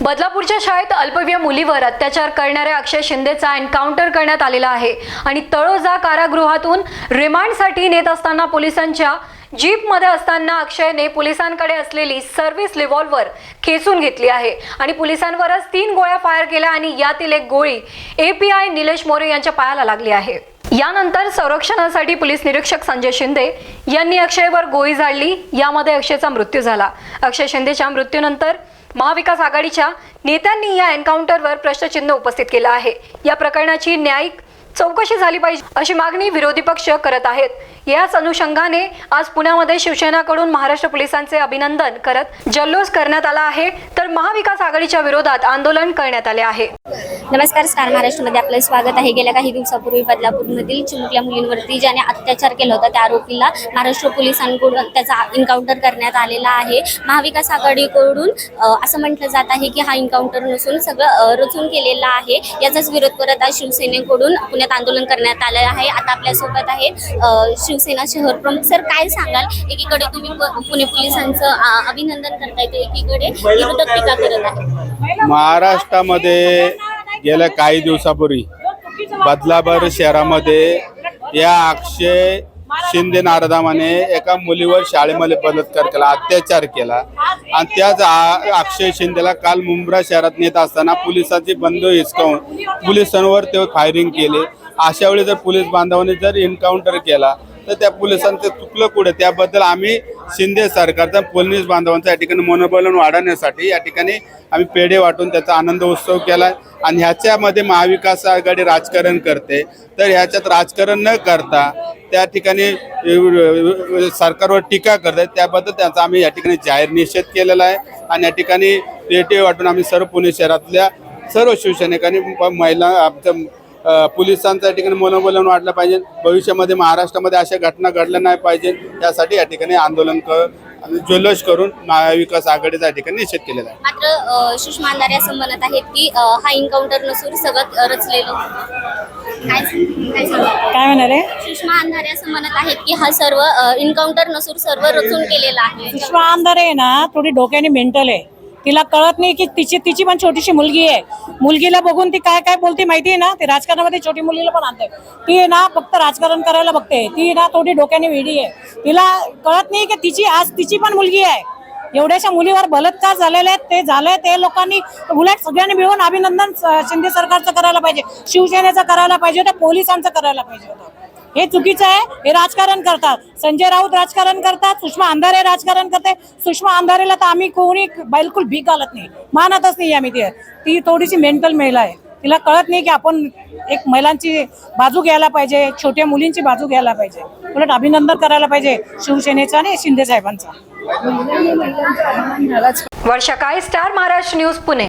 बदलापूरच्या शाळेत अल्पवयीन मुलीवर अत्याचार करणाऱ्या अक्षय शिंदेचा एन्काउंटर करण्यात आलेला आहे आणि तळोजा कारागृहातून रिमांडसाठी नेत असताना पोलिसांच्या जीपमध्ये असताना अक्षयने पोलिसांकडे असलेली सर्व्हिस रिव्हॉल्वर खेचून घेतली आहे आणि पोलिसांवरच तीन गोळ्या फायर केल्या आणि यातील एक गोळी एपीआय निलेश मोरे यांच्या पायाला लागली आहे. यानंतर संरक्षणासाठी पोलीस निरीक्षक संजय शिंदे यांनी अक्षयवर गोळी झाडली. यामध्ये अक्षयचा मृत्यू झाला. अक्षय शिंदेच्या मृत्यूनंतर महाविकास आघाडीच्या नेत्यांनी या एन्काउंटरवर प्रश्नचिन्ह उपस्थित केलं आहे. या प्रकरणाची न्यायिक चौकशी झाली पाहिजे अशी मागणी विरोधी पक्ष करत आहेत. याच अनुषंगाने आज पुण्यामध्ये शिवसेनाकडून महाराष्ट्र पोलिसांचे अभिनंदन करत जल्लोष करण्यात आला आहे. तर महाविकास आघाडीच्या विरोधात आंदोलन करण्यात आले आहे. नमस्कार स्टार महाराष्ट्रामध्ये आपलं स्वागत आहे. गेल्या काही दिवसापूर्वी बदलापूरमधील चिमुकल्या मुलींवरती ज्याने अत्याचार केला होता त्या आरोपीला महाराष्ट्र पोलिसांकडून त्याचा इन्काउंटर करण्यात आलेला आहे. महाविकास आघाडीकडून असं म्हटलं जात आहे की हा इन्काउंटर नसून सगळं रचून केलेला आहे. याचाच विरोध करत आज शिवसेनेकडून पुण्यात आंदोलन करण्यात आलं आहे. आता आपल्यासोबत आहे शिव शिवसेना शहर प्रमुख. सर काय सांगाल? एकीकडे तुम्ही पुणे पोलिसांचं अभिनंदन करताय तर एकीकडे. विरोधक टीका करत आहे महाराष्ट्रामध्ये गेल्या काही दिवसापूर्वी बदलापूर शहरामध्ये या अक्षय शिंदे नारदामाने एका मुलीवर शाळेमध्ये बलात्कार केला अत्याचार केला. आणि त्याच अक्षय शिंदेला काल मुंब्रा शहरात नेत असताना पोलिसांची बंद हिसकावून पोलिसांवर ते फायरिंग केले. अशा वेळी जर पोलीस बांधवाने जर एन्काउंटर केला तर त्या पोलिसांचं चुकलं कुठे? त्याबद्दल आम्ही शिंदे सरकारचा पोलीस बांधवांचा या ठिकाणी मनोबल वाढवण्यासाठी या ठिकाणी आम्ही पेढे वाटून त्याचा आनंद उत्सव केला. आणि ह्याच्यामध्ये महाविकास आघाडी राजकारण करते. तर ह्याच्यात राजकारण न करता त्या ठिकाणी सरकारवर टीका करतात. त्याबद्दल त्याचा आम्ही या ठिकाणी जाहीर निषेध केलेला आहे. आणि या ठिकाणी पेटे वाटून आम्ही सर्व पुणे शहरातल्या सर्व शिवसैनिकांनी महिला आमच्या पोलिसांचं या ठिकाणी मनोबल वाढलं पाहिजे. भविष्यामध्ये महाराष्ट्रामध्ये अशा घटना घडल्या नाही पाहिजे. यासाठी या ठिकाणी आंदोलन कर आणि जल्लोष करून महाविकास आघाडीचा या ठिकाणी निषेध केलेला आहे. मात्र सुषमा अंधारे असं म्हणत आहेत की हा एन्काउंटर नसून सगळं रचलेलं. होतं. काय म्हणाले? सुषमा अंधारे असं म्हणत आहेत की हा सर्व एन्काउंटर नसून सर्व रचून केलेला आहे. विश्वा अंधारे आहे ना थोडी डोक्याने मेंटल आहे. तिला कळत नाही की तिची तिची पण छोटीशी मुलगी आहे. मुलगीला बघून ती काय काय बोलते माहिती आहे ना? ती राजकारणामध्ये छोटी मुलीला पण आणते. ती ना फक्त राजकारण करायला बघते. ती ना थोडी डोक्याने वेडी आहे. तिला कळत नाही की तिची आज तिची पण मुलगी आहे. एवढ्याशा मुलीवर बलात्कार झालेले आहेत ते झालंय ते लोकांनी उलट सगळ्यांनी मिळून अभिनंदन शिंदे सरकारचं करायला पाहिजे शिवसेनेचं करायला पाहिजे होतं पोलिसांचं करायला पाहिजे होतं. हे चुकीचं आहे हे राजकारण करतात. संजय राऊत राजकारण करतात सुषमा अंधारे राजकारण करते. सुषमा अंधारेला तर आम्ही कोणी बिलकुल भीक घालत नाही मानतच नाही आम्ही ती ती थोडीशी मेंटल महिला आहे तिला कळत नाही की आपण एक महिलांची बाजू घ्यायला पाहिजे छोट्या मुलींची बाजू घ्यायला पाहिजे. उलट अभिनंदन करायला पाहिजे शिवसेनेचं आणि शिंदे साहेबांचा. वर्षा काय स्टार महाराष्ट्र न्यूज पुणे.